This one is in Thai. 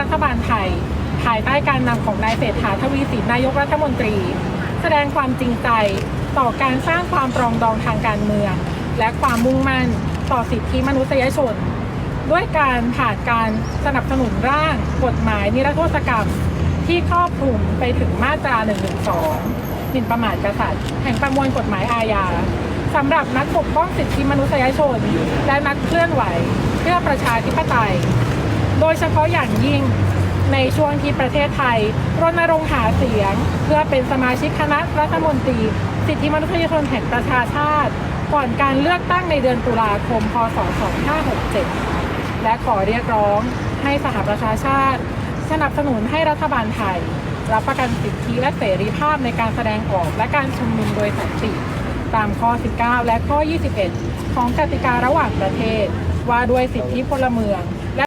รัฐบาลไทย ภายใต้การนำของนายเศรษฐาทวีสินนายกรัฐมนตรี แสดงความจริงใจต่อการสร้างความปรองดองทางการเมือง และความมุ่งมั่นต่อสิทธิมนุษยชน ด้วยการผ่านการสนับสนุนร่างกฎหมายนิรโทษกรรม ที่ครอบคลุมไปถึงมาตรา 112หมิ่นประมาทกษัตริย์ แห่งประมวลกฎหมายอาญาสำหรับนักปกป้องสิทธิมนุษยชน และนักเคลื่อนไหว เพื่อประชาธิปไตย โดยเฉพาะอย่างยิ่งในช่วงที่ประเทศไทย รณรงค์หาเสียง เพื่อเป็นสมาชิกคณะรัฐมนตรี สิทธิมนุษยชนแห่งประชาชาติ ก่อนการเลือกตั้งในเดือนตุลาคม พศ 2567 และขอเรียกร้องให้สหประชาชาติ สนับสนุนให้รัฐบาลไทย รับประกันสิทธิและเสรีภาพในการแสดงออกและการชุมนุมโดยสันติตามข้อ 19 และข้อ 21 ของกติการะหว่างประเทศ ว่าด้วยสิทธิพลเมือง